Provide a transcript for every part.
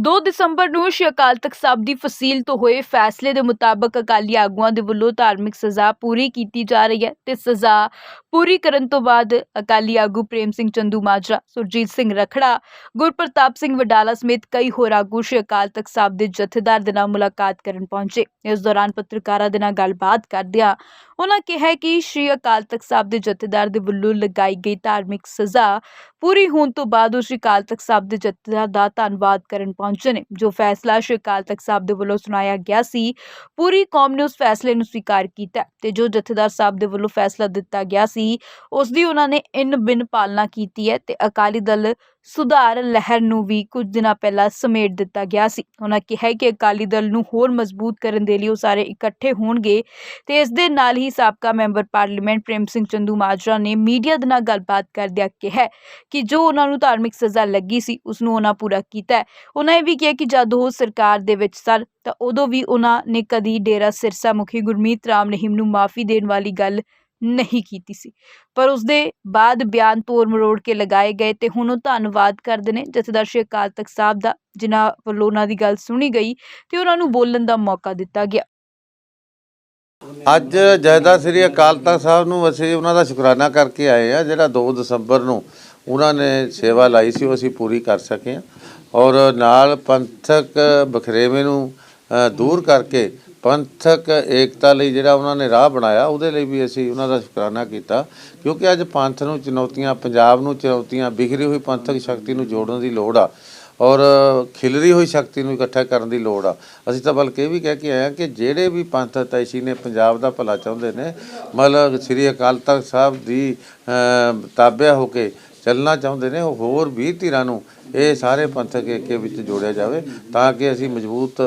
2 ਦਸੰਬਰ ਨੂੰ ਸ਼੍ਰੀ ਅਕਾਲ ਤਖਤ ਸਾਹਿਬ ਦੀ ਫਸੀਲ ਤੋਂ ਹੋਏ ਫੈਸਲੇ ਦੇ ਮੁਤਾਬਕ ਅਕਾਲੀ ਆਗੂਆਂ ਦੇ ਵੱਲੋਂ ਧਾਰਮਿਕ ਸਜ਼ਾ ਪੂਰੀ ਕੀਤੀ ਜਾ ਰਹੀ ਹੈ ਤੇ ਸਜ਼ਾ ਪੂਰੀ ਕਰਨ ਤੋਂ ਬਾਅਦ ਅਕਾਲੀ ਆਗੂ ਪ੍ਰੇਮ ਸਿੰਘ ਚੰਦੂ ਮਾਜਰਾ, ਸੁਰਜੀਤ ਸਿੰਘ ਰਖੜਾ, ਗੁਰਪ੍ਰਤਾਪ ਸਿੰਘ ਵਡਾਲਾ ਸਮੇਤ ਕਈ ਹੋਰ ਆਗੂ ਸ਼੍ਰੀ ਅਕਾਲ ਤਖਤ ਸਾਹਿਬ ਦੇ ਜਥੇਦਾਰ ਦੇ ਨਾਲ ਮੁਲਾਕਾਤ ਕਰਨ ਪਹੁੰਚੇ। ਇਸ ਦੌਰਾਨ ਪੱਤਰਕਾਰਾਂ ਦੇ ਨਾਲ ਗੱਲਬਾਤ ਕਰਦਿਆਂ ਉਹਨਾਂ ਕਿਹਾ ਕਿ ਸ਼੍ਰੀ ਅਕਾਲ ਤਖਤ ਸਾਹਿਬ ਦੇ ਜਥੇਦਾਰ ਦੇ ਵੱਲੋਂ ਲਗਾਈ ਗਈ ਧਾਰਮਿਕ ਸਜ਼ਾ ਪੂਰੀ ਹੋਣ ਤੋਂ ਬਾਅਦ ਉਹ ਸ਼੍ਰੀ ਅਕਾਲ ਤਖਤ ਸਾਹਿਬ ਦੇ ਜਥੇਦਾਰ ਦਾ ਧੰਨਵਾਦ ਕਰਨ ਪਹੁੰਚੇ ਨੇ, ਜੋ ਫੈਸਲਾ ਸ਼੍ਰੀ ਅਕਾਲ ਤਖਤ ਸਾਹਿਬ ਦੇ ਵੱਲੋਂ ਸੁਣਾਇਆ ਗਿਆ ਸੀ। ਪੂਰੀ ਕੌਮ ਨੇ ਉਸ ਫੈਸਲੇ ਨੂੰ ਸਵੀਕਾਰ ਕੀਤਾ ਤੇ ਜੋ ਜਥੇਦਾਰ ਸਾਹਿਬ ਦੇ ਵੱਲੋਂ ਫੈਸਲਾ ਦਿੱਤਾ ਗਿਆ ਸੀ ਉਸ ਦੀ ਉਹਨਾਂ ਨੇ ਇਨ ਬਿਨ ਪਾਲਣਾ ਕੀਤੀ ਹੈ ਤੇ ਅਕਾਲੀ ਦਲ ਸੁਧਾਰ ਲਹਿਰ ਨੂੰ ਵੀ ਕੁਝ ਦਿਨਾਂ ਪਹਿਲਾਂ ਸਮੇਟ ਦਿੱਤਾ ਗਿਆ ਸੀ। ਉਹਨਾਂ ਕਿਹਾ ਕਿ ਅਕਾਲੀ ਦਲ ਨੂੰ ਹੋਰ ਮਜ਼ਬੂਤ ਕਰਨ ਦੇ ਲਈ ਉਹ ਸਾਰੇ ਇਕੱਠੇ ਹੋਣਗੇ ਤੇ ਇਸ ਦੇ ਨਾਲ ਹੀ ਸਾਬਕਾ ਮੈਂਬਰ ਪਾਰਲੀਮੈਂਟ ਪ੍ਰੇਮ ਸਿੰਘ ਚੰਦੂ ਮਾਜਰਾ ਨੇ ਮੀਡੀਆ ਦੇ ਨਾਲ ਗੱਲਬਾਤ ਕਰਦਿਆਂ ਕਿਹਾ ਕਿ ਜੋ ਉਹਨਾਂ ਨੂੰ ਧਾਰਮਿਕ ਸਜ਼ਾ ਲੱਗੀ ਸੀ, ਉਸ ਨੂੰ ਉਹਨਾਂ ਪੂਰਾ ਕੀਤਾ ਉਹਨਾਂ ਇਹ ਵੀ ਕਿਹਾ ਕਿ ਜਦ ਉਹ ਸਰਕਾਰ ਦੇ ਵਿੱਚ ਸਨ, ਤਾਂ ਉਦੋਂ ਵੀ ਉਹਨਾਂ ਨੇ ਕਦੀ ਡੇਰਾ ਸਿਰਸਾ ਮੁਖੀ ਗੁਰਮੀਤ ਰਾਮ ਰਹੀਮ ਨੂੰ ਮਾਫੀ ਦੇਣ ਵਾਲੀ ਗੱਲ ਨਹੀਂ ਕੀਤੀ ਸੀ। ਪਰ ਉਸ ਦੇ ਬਾਅਦ ਬਿਆਨ ਤੋੜ ਮਰੋੜ ਕੇ ਲਗਾਏ ਗਏ ਤੇ ਹੁਣ ਉਹ ਧੰਨਵਾਦ ਕਰਦੇ ਨੇ ਜਥੇਦਾਰ ਸ਼੍ਰੀ ਅਕਾਲ ਤਖਤ ਸਾਹਿਬ ਦਾ, ਜਿਨ੍ਹਾਂ ਵੱਲੋਂ ਉਹਨਾਂ ਦੀ ਗੱਲ ਸੁਣੀ ਗਈ ਤੇ ਉਹਨਾਂ ਨੂੰ ਬੋਲਣ ਦਾ ਮੌਕਾ ਦਿੱਤਾ ਗਿਆ। ਅੱਜ ਜਥੇਦਾਰ ਸ੍ਰੀ ਅਕਾਲ ਤਖਤ ਸਾਹਿਬ ਨੂੰ ਅਸੀਂ ਉਹਨਾਂ ਦਾ ਸ਼ੁਕਰਾਨਾ ਕਰਕੇ ਆਏ ਆ ਜਿਹੜਾ 2 ਦਸੰਬਰ ਨੂੰ ਉਹਨਾਂ ਨੇ ਸੇਵਾ ਲਾਈ ਸੀ, ਉਹ ਅਸੀਂ ਪੂਰੀ ਕਰ ਸਕੇ ਆ ਔਰ ਨਾਲ ਪੰਥਕ ਬਖਰੇਵੇਂ ਨੂੰ ਦੂਰ ਕਰਕੇ ਪੰਥਕ ਏਕਤਾ ਲਈ ਜਿਹੜਾ ਉਹਨਾਂ ਨੇ ਰਾਹ ਬਣਾਇਆ, ਉਹਦੇ ਲਈ ਵੀ ਅਸੀਂ ਉਹਨਾਂ ਦਾ ਸ਼ੁਕਰਾਨਾ ਕੀਤਾ। ਕਿਉਂਕਿ ਅੱਜ ਪੰਥ ਨੂੰ ਚੁਣੌਤੀਆਂ, ਪੰਜਾਬ ਨੂੰ ਚੁਣੌਤੀਆਂ, ਬਿਖਰੀ ਹੋਈ ਪੰਥਕ ਸ਼ਕਤੀ ਨੂੰ ਜੋੜਨ ਦੀ ਲੋੜ ਆ ਔਰ ਖਿਲਰੀ ਹੋਈ ਸ਼ਕਤੀ ਨੂੰ ਇਕੱਠਾ ਕਰਨ ਦੀ ਲੋੜ ਆ। ਅਸੀਂ ਤਾਂ ਬਲਕਿ ਇਹ ਵੀ ਕਹਿ ਕੇ ਆਏ ਹਾਂ ਕਿ ਜਿਹੜੇ ਵੀ ਪੰਥ ਤੈਸ਼ੀ ਨੇ, ਪੰਜਾਬ ਦਾ ਭਲਾ ਚਾਹੁੰਦੇ ਨੇ, ਮਤਲਬ ਸ੍ਰੀ ਅਕਾਲ ਤਖਤ ਸਾਹਿਬ ਦੀ ਤਾਬਿਆ ਹੋ ਕੇ ਚੱਲਣਾ ਚਾਹੁੰਦੇ ਨੇ ਉਹ ਹੋਰ ਵੀ ਧਿਰਾਂ ਨੂੰ ਇਹ ਸਾਰੇ ਪੰਥਕ ਏਕੇ ਵਿੱਚ ਜੋੜਿਆ ਜਾਵੇ ਤਾਂ ਕਿ ਅਸੀਂ ਮਜ਼ਬੂਤ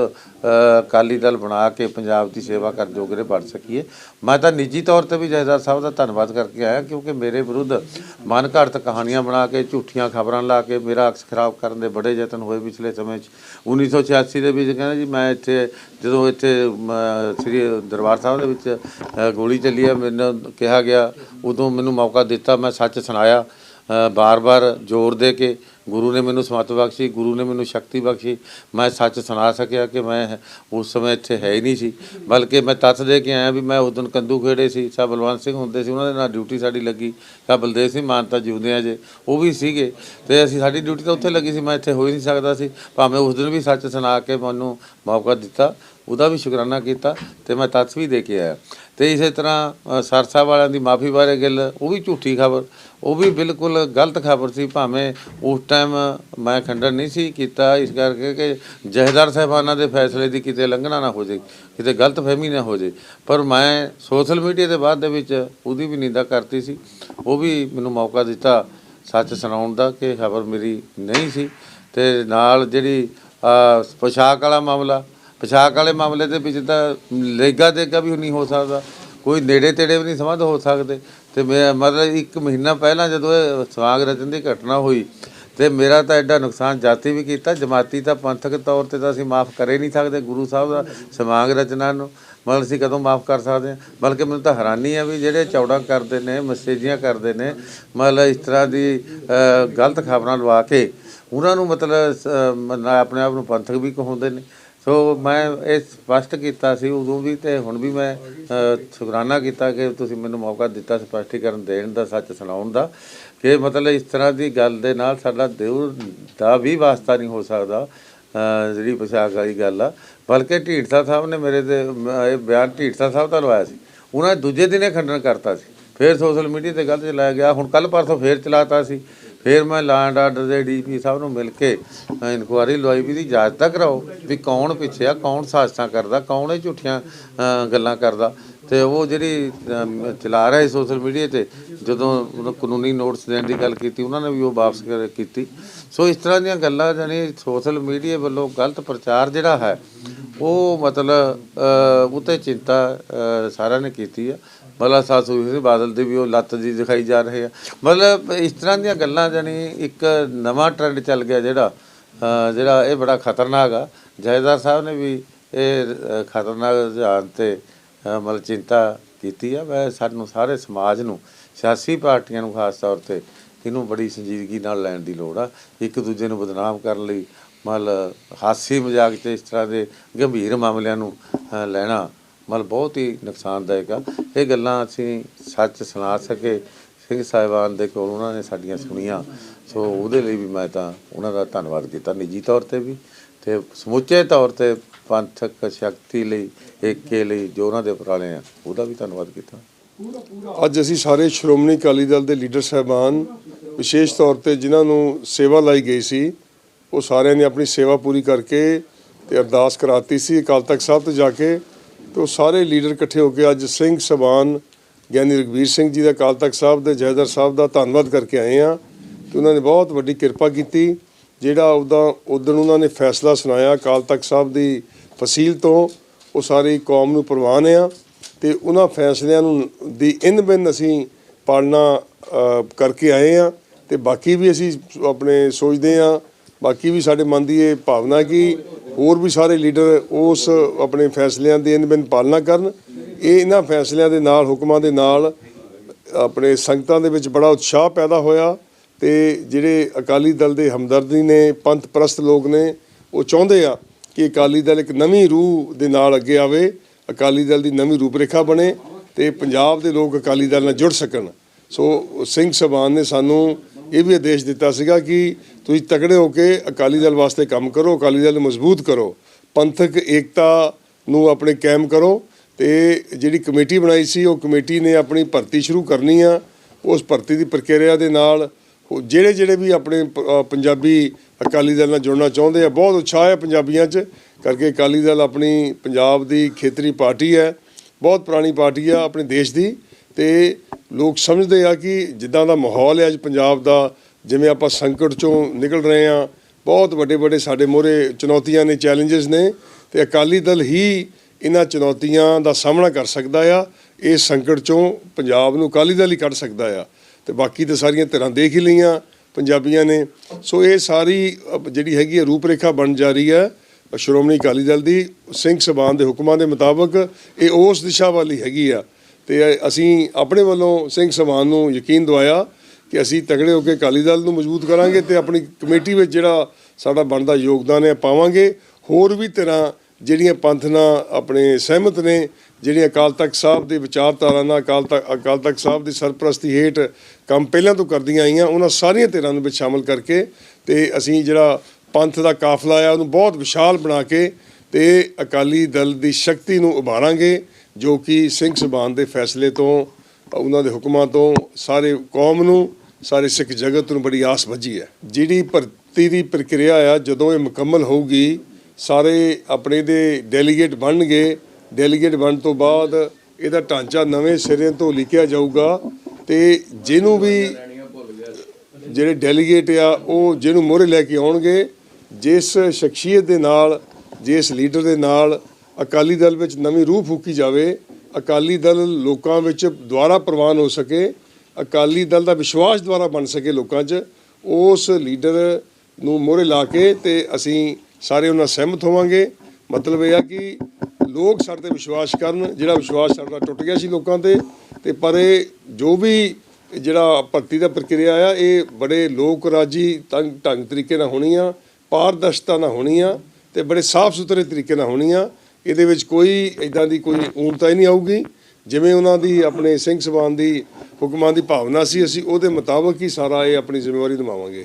ਅਕਾਲੀ ਦਲ ਬਣਾ ਕੇ ਪੰਜਾਬ ਦੀ ਸੇਵਾ ਕਰ ਜੋਗਰੇ ਬਣ ਸਕੀਏ। ਮੈਂ ਤਾਂ ਨਿੱਜੀ ਤੌਰ ਤੇ ਵੀ ਜਥੇਦਾਰ ਸਾਹਿਬ ਦਾ ਧੰਨਵਾਦ ਕਰਕੇ ਆਇਆ ਕਿਉਂਕਿ ਮੇਰੇ ਵਿਰੁੱਧ ਮਨ ਘੜਤ ਕਹਾਣੀਆਂ ਬਣਾ ਕੇ ਝੂਠੀਆਂ ਖਬਰਾਂ ਲਾ ਕੇ ਮੇਰਾ ਅਕਸ ਖਰਾਬ ਕਰਨ ਦੇ ਬੜੇ ਯਤਨ ਹੋਏ ਪਿਛਲੇ ਸਮੇਂ 'ਚ। 1986 ਦੇ ਵਿੱਚ ਕਹਿੰਦਾ ਜੀ ਮੈਂ ਇੱਥੇ ਜਦੋਂ ਇੱਥੇ ਮ, ਸ੍ਰੀ ਦਰਬਾਰ ਸਾਹਿਬ ਦੇ ਵਿੱਚ ਗੋਲੀ ਚੱਲੀ ਆ ਮੈਨੂੰ ਕਿਹਾ ਗਿਆ ਉਦੋਂ ਮੈਨੂੰ ਮੌਕਾ ਦਿੱਤਾ ਮੈਂ ਸੱਚ ਸੁਣਾਇਆ ਬਾਰ-ਬਾਰ ਜ਼ੋਰ ਦੇ ਕੇ ਗੁਰੂ ਨੇ ਮੈਨੂੰ ਸਮਤ ਬਖਸ਼ੀ, ਗੁਰੂ ਨੇ ਮੈਨੂੰ ਸ਼ਕਤੀ ਬਖਸ਼ੀ। ਮੈਂ ਸੱਚ ਸੁਣਾ ਸਕਿਆ ਕਿ ਮੈਂ ਉਸ ਸਮੇਂ ਇੱਥੇ ਹੈ ਹੀ ਨਹੀਂ ਸੀ। ਬਲਕਿ ਮੈਂ ਤੱਥ ਦੇ ਕੇ ਆਇਆ ਵੀ ਮੈਂ ਉਸ ਦਿਨ ਕੰਦੂ ਖੇੜੇ ਸੀ, ਸਾ ਬਲਵੰਤ ਸਿੰਘ ਹੁੰਦੇ ਸੀ, ਉਹਨਾਂ ਦੇ ਨਾਲ ਡਿਊਟੀ ਸਾਡੀ ਲੱਗੀ। ਸਾ ਬਲਦੇਵ ਸਿੰਘ ਮਾਨਤਾ ਜਿਉਂਦੇ ਆ ਜੇ, ਉਹ ਵੀ ਸੀਗੇ। ਤੇ ਅਸੀਂ ਸਾਡੀ ਡਿਊਟੀ ਤਾਂ ਉੱਥੇ ਲੱਗੀ ਸੀ, ਮੈਂ ਇੱਥੇ ਹੋ ਹੀ ਨਹੀਂ ਸਕਦਾ ਸੀ। ਭਾਵੇਂ ਉਸ ਦਿਨ ਵੀ ਸੱਚ ਸੁਣਾ ਕੇ ਮੈਨੂੰ ਮੌਕਾ ਦਿੱਤਾ। ਉਹਦਾ ਵੀ ਸ਼ੁਕਰਾਨਾ ਕੀਤਾ ਤੇ ਮੈਂ ਤੱਥ ਵੀ ਦੇ ਕੇ ਆਇਆ। ਤੇ ਇਸੇ ਤਰ੍ਹਾਂ ਸਰਸਾ ਵਾਲਿਆਂ ਦੀ ਮਾਫੀ ਬਾਰੇ ਗੱਲ, ਉਹ ਵੀ ਝੂਠੀ ਖਬਰ, ਉਹ ਵੀ ਬਿਲਕੁਲ ਗਲਤ ਖਬਰ ਸੀ। ਭਾਵੇਂ ਉਸ ਟਾਈਮ ਮੈਂ ਖੰਡਨ ਨਹੀਂ ਸੀ ਕੀਤਾ, ਇਸ ਕਰਕੇ ਕਿ ਜਹੇਦਾਰ ਸਾਹਿਬਾਨਾਂ ਦੇ ਫੈਸਲੇ ਦੀ ਕਿਤੇ ਲੰਘਣਾ ਨਾ ਹੋ ਜੇ ਕਿਤੇ ਗਲਤ ਫਹਿਮੀ ਨਾ ਹੋ ਜੇ ਪਰ ਮੈਂ ਸੋਸ਼ਲ ਮੀਡੀਆ ਦੇ ਬਾਅਦ ਦੇ ਵਿੱਚ ਉਹਦੀ ਵੀ ਨਿੰਦਾ ਕਰਤੀ ਸੀ। ਉਹ ਵੀ ਮੈਨੂੰ ਮੌਕਾ ਦਿੱਤਾ ਸੱਚ ਸੁਣਾਉਣ ਦਾ ਕਿ ਖਬਰ ਮੇਰੀ ਨਹੀਂ ਸੀ। ਤੇ ਨਾਲ ਜਿਹੜੀ ਪੋਸ਼ਾਕ ਵਾਲਾ ਮਾਮਲਾ ਪੋਸ਼ਾਕ ਵਾਲੇ ਮਾਮਲੇ ਦੇ ਵਿੱਚ ਤਾਂ ਲੇਗਾ ਦੇਗਾ ਵੀ ਨਹੀਂ ਹੋ ਸਕਦਾ। ਕੋਈ ਨੇੜੇ ਤੇੜੇ ਵੀ ਨਹੀਂ ਸੰਬੰਧ ਹੋ ਸਕਦੇ। ਤੇ ਮੈਂ ਮਤਲਬ ਇੱਕ ਮਹੀਨਾ ਪਹਿਲਾਂ ਜਦੋਂ ਇਹ ਸਵਾਗ ਰਚਨ ਦੀ ਘਟਨਾ ਹੋਈ, ਤੇ ਮੇਰਾ ਤਾਂ ਐਡਾ ਨੁਕਸਾਨ ਜਾਤੀ ਵੀ ਕੀਤਾ। ਜਮਾਤੀ ਤਾਂ ਪੰਥਕ ਤੌਰ ਤੇ ਤਾਂ ਅਸੀਂ ਮਾਫ ਕਰੇ ਨਹੀਂ ਸਕਦੇ। ਗੁਰੂ ਸਾਹਿਬ ਦਾ ਸਮਾਗ ਰਚਨਾ ਨੂੰ ਮਤਲਬ ਅਸੀਂ ਕਦੋਂ ਮਾਫ ਕਰ ਸਕਦੇ ਹਾਂ? ਬਲਕਿ ਮੈਨੂੰ ਤਾਂ ਹੈਰਾਨੀ ਆ ਵੀ ਜਿਹੜੇ ਚੌੜਾ ਕਰਦੇ ਨੇ ਮੈਸੇਜੀਆਂ ਕਰਦੇ ਨੇ, ਮਤਲਬ ਇਸ ਤਰ੍ਹਾਂ ਦੀ ਗਲਤ ਖਬਰਾਂ ਲਵਾ ਕੇ, ਉਹਨਾਂ ਨੂੰ ਮਤਲਬ ਆਪਣੇ ਆਪ ਨੂੰ ਪੰਥਕ ਵੀ ਕਹਾਉਂਦੇ ਨੇ। ਸੋ ਮੈਂ ਇਹ ਸਪਸ਼ਟ ਕੀਤਾ ਸੀ, ਉਦੋਂ ਵੀ ਤੇ ਹੁਣ ਵੀ ਮੈਂ ਸ਼ੁਕਰਾਨਾ ਕੀਤਾ ਕਿ ਤੁਸੀਂ ਮੈਨੂੰ ਮੌਕਾ ਦਿੱਤਾ ਸਪਸ਼ਟੀਕਰਨ ਦੇਣ ਦਾ, ਸੱਚ ਸੁਣਾਉਣ ਦਾ। ਕਿ ਮਤਲਬ ਇਸ ਤਰ੍ਹਾਂ ਦੀ ਗੱਲ ਦੇ ਨਾਲ ਸਾਡਾ ਦਿਲ ਦਾ ਵੀ ਵਾਸਤਾ ਨਹੀਂ ਹੋ ਸਕਦਾ ਜਿਹੜੀ ਪੋਸ਼ਾਕ ਵਾਲੀ ਗੱਲ ਆ। ਬਲਕਿ ਢੀਂਡਸਾ ਸਾਹਿਬ ਨੇ ਮੇਰੇ ਤੇ ਇਹ ਬਿਆਨ ਢੀਂਡਸਾ ਸਾਹਿਬ ਦਾ ਲਵਾਇਆ ਸੀ। ਉਹਨਾਂ ਨੇ ਦੂਜੇ ਦਿਨੇ ਖੰਡਨ ਕਰਤਾ ਸੀ। ਫਿਰ ਸੋਸ਼ਲ ਮੀਡੀਆ ਤੇ ਗੱਲ ਚਲਾਇਆ ਗਿਆ। ਹੁਣ ਕੱਲ ਪਰਸੋਂ ਫੇਰ ਚਲਾਤਾ ਸੀ। ਫਿਰ ਮੈਂ ਲਾਂਡ ਆਰਡਰ ਦੇ ਡੀਪੀ ਸਾਹਿਬ ਨੂੰ ਮਿਲ ਕੇ ਇਨਕੁਆਰੀ ਲਵਾਈ ਵੀ ਦੀ ਜਾਂਚ ਤਾਂ ਕਰਾਓ ਵੀ ਕੌਣ ਪਿੱਛੇ ਆ ਕੌਣ ਸਾਜ਼ਿਸ਼ਾਂ ਕਰਦਾ ਕੌਣ ਇਹ ਝੂਠੀਆਂ ਗੱਲਾਂ ਕਰਦਾ। ਤੇ ਉਹ ਜਿਹੜੀ ਚਲਾ ਰਿਹਾ ਸੋਸ਼ਲ ਮੀਡੀਆ ਤੇ ਜਦੋਂ ਕਾਨੂੰਨੀ ਨੋਟਿਸ ਦੇਣ ਦੀ ਗੱਲ ਕੀਤੀ ਉਹਨਾਂ ਨੇ ਵੀ ਉਹ ਵਾਪਸ ਕੀਤੀ। ਸੋ ਇਸ ਤਰ੍ਹਾਂ ਦੀਆਂ ਗੱਲਾਂ ਜਾਨੀ ਸੋਸ਼ਲ ਮੀਡੀਆ ਵੱਲੋਂ ਗਲਤ ਪ੍ਰਚਾਰ ਜਿਹੜਾ ਹੈ ਉਹ ਮਤਲਬ ਅ, ਉਹ ਤੇ ਚਿੰਤਾ ਸਾਰਿਆਂ ਨੇ ਕੀਤੀ ਆ। ਮਤਲਬ ਸਾਸੂ ਜੀ ਬਾਦਲ ਦੇ ਵੀ ਉਹ ਲੱਤ ਦੀ ਦਿਖਾਈ ਜਾ ਰਹੇ ਆ। ਮਤਲਬ ਇਸ ਤਰ੍ਹਾਂ ਦੀਆਂ ਗੱਲਾਂ ਜਾਨੀ ਇੱਕ ਨਵਾਂ ਟ੍ਰੈਂਡ ਚੱਲ ਗਿਆ ਜਿਹੜਾ ਜਿਹੜਾ ਇਹ ਬੜਾ ਖਤਰਨਾਕ ਆ। ਜਾਇਦਾਰ ਸਾਹਿਬ ਨੇ ਵੀ ਇਹ ਖਤਰਨਾਕ ਰੁਝਾਨ ਤੇ ਮਤਲਬ ਚਿੰਤਾ ਕੀਤੀ ਆ। ਮੈਂ ਸਾਨੂੰ ਸਾਰੇ ਸਮਾਜ ਨੂੰ, ਸਿਆਸੀ ਪਾਰਟੀਆਂ ਨੂੰ ਖਾਸ ਤੌਰ ਤੇ ਇਹਨੂੰ ਬੜੀ ਸੰਜੀਦਗੀ ਨਾਲ ਲੈਣ ਦੀ ਲੋੜ ਆ। ਇੱਕ ਦੂਜੇ ਨੂੰ ਬਦਨਾਮ ਕਰਨ ਲਈ ਮਤਲਬ ਹਾਸੀ ਮਜ਼ਾਕ 'ਚ ਇਸ ਤਰ੍ਹਾਂ ਦੇ ਗੰਭੀਰ ਮਾਮਲਿਆਂ ਨੂੰ ਲੈਣਾ ਮਤਲਬ ਬਹੁਤ ਹੀ ਨੁਕਸਾਨਦਾਇਕ ਆ। ਇਹ ਗੱਲਾਂ ਅਸੀਂ ਸੱਚ ਸੁਣਾ ਸਕੇ। ਸਿੰਘ ਸਾਹਿਬਾਨ ਦੇ ਕੋਲ ਉਹਨਾਂ ਨੇ ਸਾਡੀਆਂ ਸੁਣੀਆਂ। ਸੋ ਉਹਦੇ ਲਈ ਵੀ ਮੈਂ ਤਾਂ ਉਹਨਾਂ ਦਾ ਧੰਨਵਾਦ ਕੀਤਾ, ਨਿੱਜੀ ਤੌਰ ਤੇ ਵੀ। ਤੇ ਸਮੁੱਚੇ ਤੌਰ ਤੇ ਪੰਥਕ ਸ਼ਕਤੀ ਲਈ, ਏਕੇ ਲਈ ਜੋ ਉਹਨਾਂ ਦੇ ਉਪਰਾਲੇ ਆ, ਉਹਦਾ ਵੀ ਧੰਨਵਾਦ ਕੀਤਾ। ਅੱਜ ਅਸੀਂ ਸਾਰੇ ਸ਼੍ਰੋਮਣੀ ਅਕਾਲੀ ਦਲ ਦੇ ਲੀਡਰ ਸਾਹਿਬਾਨ, ਵਿਸ਼ੇਸ਼ ਤੌਰ ਤੇ ਜਿਨ੍ਹਾਂ ਨੂੰ ਸੇਵਾ ਲਾਈ ਗਈ ਸੀ, ਉਹ ਸਾਰਿਆਂ ਨੇ ਆਪਣੀ ਸੇਵਾ ਪੂਰੀ ਕਰਕੇ ਤੇ ਅਰਦਾਸ ਕਰਾਤੀ ਸੀ। ਅਕਾਲ ਤਖਤ ਸਾਹਿਬ ਤੋਂ ਜਾ ਕੇ ਤੇ ਉਹ ਸਾਰੇ ਲੀਡਰ ਇਕੱਠੇ ਹੋ ਕੇ ਅੱਜ ਸਿੰਘ ਸਭਾਨ ਗਿਆਨੀ ਰਘਵੀਰ ਸਿੰਘ ਜੀ ਦਾ ਅਕਾਲ ਤਖਤ ਸਾਹਿਬ ਦੇ ਜੈਦਰ ਸਾਹਿਬ ਦਾ ਧੰਨਵਾਦ ਕਰਕੇ ਆਏ ਆ ਤੇ ਉਹਨਾਂ ਨੇ ਬਹੁਤ ਵੱਡੀ ਕਿਰਪਾ ਕੀਤੀ, ਜਿਹੜਾ ਉਹਦਾ ਉਦੋਂ ਉਹਨਾਂ ਨੇ ਫੈਸਲਾ ਸੁਣਾਇਆ ਅਕਾਲ ਤਖਤ ਸਾਹਿਬ ਦੀ ਫਸੀਲ ਤੋਂ, ਉਹ ਸਾਰੀ ਕੌਮ ਨੂੰ ਪ੍ਰਵਾਨ ਆ ਤੇ ਉਹਨਾਂ ਫੈਸਲਿਆਂ ਨੂੰ ਦੀ ਇਨ ਬਿਨ ਅਸੀਂ ਪਾਲਣਾ ਕਰਕੇ ਆਏ ਆ ਤੇ ਬਾਕੀ ਵੀ ਅਸੀਂ ਆਪਣੇ ਸੋਚਦੇ ਆ ਬਾਕੀ ਵੀ ਸਾਡੇ ਮਨ ਦੀ ਇਹ ਭਾਵਨਾ ਕਿ ਹੋਰ ਵੀ ਸਾਰੇ ਲੀਡਰ ਉਸ ਆਪਣੇ ਫੈਸਲਿਆਂ ਦੀ ਇਨ ਬਿਨ ਪਾਲਣਾ ਕਰਨ, ਇਹ ਇਹਨਾਂ ਫੈਸਲਿਆਂ ਦੇ ਨਾਲ, ਹੁਕਮਾਂ ਦੇ ਨਾਲ ਆਪਣੇ ਸੰਗਤਾਂ ਦੇ ਵਿੱਚ ਬੜਾ ਉਤਸ਼ਾਹ ਪੈਦਾ ਹੋਇਆ ਤੇ ਜਿਹੜੇ ਅਕਾਲੀ ਦਲ ਦੇ ਹਮਦਰਦੀ ਨੇ ਪੰਥ ਪ੍ਰਸਤ ਲੋਕ ਨੇ, ਉਹ ਚਾਹੁੰਦੇ ਆ ਕਿ ਅਕਾਲੀ ਦਲ ਇੱਕ ਨਵੀਂ ਰੂਹ ਦੇ ਨਾਲ ਅੱਗੇ ਆਵੇ, ਅਕਾਲੀ ਦਲ ਦੀ ਨਵੀਂ ਰੂਪਰੇਖਾ ਬਣੇ ਤੇ ਪੰਜਾਬ ਦੇ ਲੋਕ ਅਕਾਲੀ ਦਲ ਨਾਲ ਜੁੜ ਸਕਣ। ਸੋ ਸਿੰਘ ਸਭਾਨ ਨੇ ਸਾਨੂੰ ਇਹ ਵੀ ਆਦੇਸ਼ ਦਿੱਤਾ ਸੀਗਾ ਕਿ ਤੁਸੀਂ ਤਕੜੇ ਹੋ ਕੇ ਅਕਾਲੀ ਦਲ ਵਾਸਤੇ ਕੰਮ ਕਰੋ, ਅਕਾਲੀ ਦਲ ਨੂੰ ਮਜ਼ਬੂਤ ਕਰੋ, ਪੰਥਕ ਏਕਤਾ ਨੂੰ ਆਪਣੇ ਕਾਇਮ ਕਰੋ ਤੇ ਜਿਹੜੀ ਕਮੇਟੀ ਬਣਾਈ ਸੀ, ਉਹ ਕਮੇਟੀ ਨੇ ਆਪਣੀ ਭਰਤੀ ਸ਼ੁਰੂ ਕਰਨੀ ਆ, ਉਸ ਭਰਤੀ ਦੀ ਪ੍ਰਕਿਰਿਆ ਦੇ ਨਾਲ ਉਹ ਜਿਹੜੇ ਜਿਹੜੇ ਵੀ ਆਪਣੇ ਪੰਜਾਬੀ ਅਕਾਲੀ ਦਲ ਨਾਲ ਜੁੜਨਾ ਚਾਹੁੰਦੇ ਆ, ਬਹੁਤ ਉਤਸ਼ਾਹ ਹੈ ਪੰਜਾਬੀਆਂ 'ਚ, ਕਰਕੇ ਅਕਾਲੀ ਦਲ ਆਪਣੀ ਪੰਜਾਬ ਦੀ ਖੇਤਰੀ ਪਾਰਟੀ ਹੈ, ਬਹੁਤ ਪੁਰਾਣੀ ਪਾਰਟੀ ਆ ਆਪਣੇ ਦੇਸ਼ ਦੀ ਤੇ ਲੋਕ ਸਮਝਦੇ ਆ ਕਿ ਜਿੱਦਾਂ ਦਾ ਮਾਹੌਲ ਹੈ ਅੱਜ ਪੰਜਾਬ ਦਾ, ਜਿਵੇਂ ਆਪਾਂ ਸੰਕਟ ਚੋਂ ਨਿਕਲ ਰਹੇ ਆ ਬਹੁਤ ਵੱਡੇ ਵੱਡੇ ਸਾਡੇ ਮੋਹਰੇ ਚੁਣੌਤੀਆਂ ਨੇ ਚੈਲੰਜਸ ਨੇ, ਤੇ ਅਕਾਲੀ ਦਲ ਹੀ ਇਹਨਾਂ ਚੁਣੌਤੀਆਂ ਦਾ ਸਾਹਮਣਾ ਕਰ ਸਕਦਾ ਆ ਇਸ ਸੰਕਟ ਚੋਂ ਪੰਜਾਬ ਨੂੰ ਅਕਾਲੀ ਦਲ ਹੀ ਕੱਢ ਸਕਦਾ ਆ। ਤੇ ਬਾਕੀ ਤੇ ਸਾਰੀਆਂ ਧਿਰਾਂ ਦੇਖ ਹੀ ਲਈਆਂ ਪੰਜਾਬੀਆਂ ਨੇ। ਸੋ ਇਹ ਸਾਰੀ ਜਿਹੜੀ ਹੈਗੀ ਹੈ ਰੂਪਰੇਖਾ ਬਣ ਜਾ ਰਹੀ ਹੈ, ਸ਼੍ਰੋਮਣੀ ਅਕਾਲੀ ਦਲ ਦੀ, ਸਿੰਘ ਸਭਾਨ ਦੇ ਹੁਕਮਾਂ ਦੇ ਮੁਤਾਬਕ ਇਹ ਉਸ ਦਿਸ਼ਾ ਵਾਲੀ ਹੈਗੀ ਆ। ਤੇ ਅਸੀਂ ਆਪਣੇ ਵੱਲੋਂ ਸਿੰਘ ਸਭਾਨ ਨੂੰ ਯਕੀਨ ਦਵਾਇਆ ਕਿ ਅਸੀਂ ਤਗੜੇ ਹੋ ਕੇ ਅਕਾਲੀ ਦਲ ਨੂੰ ਮਜ਼ਬੂਤ ਕਰਾਂਗੇ ਤੇ ਆਪਣੀ ਕਮੇਟੀ ਵਿੱਚ ਜਿਹੜਾ ਸਾਡਾ ਬਣਦਾ ਯੋਗਦਾਨ ਹੈ ਪਾਵਾਂਗੇ। ਹੋਰ ਵੀ ਤਰ੍ਹਾਂ ਜਿਹੜੀਆਂ ਪੰਥ ਨਾਲ ਆਪਣੇ ਸਹਿਮਤ ਨੇ, ਜਿਹੜੀਆਂ ਅਕਾਲ ਤਖਤ ਸਾਹਿਬ ਦੇ ਵਿਚਾਰਧਾਰਾ ਨਾਲ ਅਕਾਲ ਤਖਤ ਅਕਾਲ ਤਖਤ ਸਾਹਿਬ ਦੀ ਸਰਪ੍ਰਸਤੀ ਹੇਠ ਕੰਮ ਪਹਿਲਾਂ ਤੋਂ ਕਰਦੀਆਂ ਆਈਆਂ, ਉਹਨਾਂ ਸਾਰੀਆਂ ਧਿਰਾਂ ਨੂੰ ਵਿੱਚ ਸ਼ਾਮਲ ਕਰਕੇ ਤੇ ਅਸੀਂ ਜਿਹੜਾ ਪੰਥ ਦਾ ਕਾਫਲਾ ਆ, ਉਹਨੂੰ ਬਹੁਤ ਵਿਸ਼ਾਲ ਬਣਾ ਕੇ ਤੇ ਅਕਾਲੀ ਦਲ ਦੀ ਸ਼ਕਤੀ ਨੂੰ ਉਭਾਰਾਂਗੇ। ਜੋ ਕਿ ਸਿੰਘ ਸਭਾਨ ਦੇ ਫੈਸਲੇ ਤੋਂ, ਉਹਨਾਂ ਦੇ ਹੁਕਮਾਂ ਤੋਂ ਸਾਰੇ ਕੌਮ ਨੂੰ, ਸਾਰੇ ਸਿੱਖ ਜਗਤ ਨੂੰ ਬੜੀ ਆਸ ਵੱਜੀ ਹੈ। ਜਿਹੜੀ ਭਰਤੀ ਦੀ ਪ੍ਰਕਿਰਿਆ ਆ, ਜਦੋਂ ਇਹ ਮੁਕੰਮਲ ਹੋਊਗੀ, ਸਾਰੇ ਆਪਣੇ ਦੇ ਡੈਲੀਗੇਟ ਬਣਨਗੇ। ਡੈਲੀਗੇਟ ਬਣਨ ਤੋਂ ਬਾਅਦ ਇਹਦਾ ਢਾਂਚਾ ਨਵੇਂ ਸਿਰੇ ਤੋਂ ਲਿਖਿਆ ਜਾਊਗਾ ਤੇ ਜਿਹਨੂੰ ਵੀ ਜਿਹੜੇ ਡੈਲੀਗੇਟ ਆ, ਉਹ ਜਿਹਨੂੰ ਮੋਹਰੇ ਲੈ ਕੇ ਆਉਣਗੇ, ਜਿਸ ਸ਼ਖਸੀਅਤ ਦੇ ਨਾਲ, ਜਿਸ ਲੀਡਰ ਦੇ ਨਾਲ ਅਕਾਲੀ ਦਲ ਵਿੱਚ ਨਵੀਂ ਰੂਹ ਫੂਕੀ ਜਾਵੇ, ਅਕਾਲੀ ਦਲ ਲੋਕਾਂ ਵਿੱਚ ਦੁਆਰਾ ਪ੍ਰਵਾਨ ਹੋ ਸਕੇ, ਅਕਾਲੀ ਦਲ ਦਾ ਵਿਸ਼ਵਾਸ ਦੁਆਰਾ ਬਣ ਸਕੇ ਲੋਕਾਂ 'ਚ, ਉਸ ਲੀਡਰ ਨੂੰ ਮੋਹਰੇ ਲਾ ਕੇ ਤੇ ਅਸੀਂ ਸਾਰੇ ਉਹਨਾਂ ਸਹਿਮਤ ਹੋਵਾਂਗੇ। ਮਤਲਬ ਇਹ ਆ ਕਿ ਲੋਕ ਸਾਡੇ ਤੇ ਵਿਸ਼ਵਾਸ ਕਰਨ, ਜਿਹੜਾ ਵਿਸ਼ਵਾਸ ਸਾਡਾ ਟੁੱਟ ਗਿਆ ਸੀ ਲੋਕਾਂ ਤੇ ਤੇ ਪਰ ਇਹ ਜੋ ਵੀ ਜਿਹੜਾ ਭਰਤੀ ਦਾ ਪ੍ਰਕਿਰਿਆ ਆ, ਇਹ ਬੜੇ ਲੋਕ ਰਾਜੀ ਢੰਗ ਢੰਗ ਤਰੀਕੇ ਨਾਲ ਹੋਣੀ ਆ, ਪਾਰਦਰਸ਼ਤਾ ਨਾਲ ਹੋਣੀ ਆ ਤੇ ਬੜੇ ਸਾਫ਼ ਸੁਥਰੇ ਤਰੀਕੇ ਨਾਲ ਹੋਣੀ ਆ। ਇਹਦੇ ਵਿੱਚ ਕੋਈ ਇਦਾਂ ਦੀ ਕੋਈ ਊਣਤਾ ਹੀ ਨਹੀਂ ਆਊਗੀ। ਜਿਵੇਂ ਉਹਨਾਂ ਦੀ ਆਪਣੇ ਸਿੰਘ ਸਭਾਨ ਦੀ ਹੁਕਮਾਂ ਦੀ ਭਾਵਨਾ ਸੀ, ਅਸੀਂ ਉਹਦੇ ਮੁਤਾਬਕ ਹੀ ਸਾਰਾ ਇਹ ਆਪਣੀ ਜ਼ਿੰਮੇਵਾਰੀ ਨਿਭਾਵਾਂਗੇ।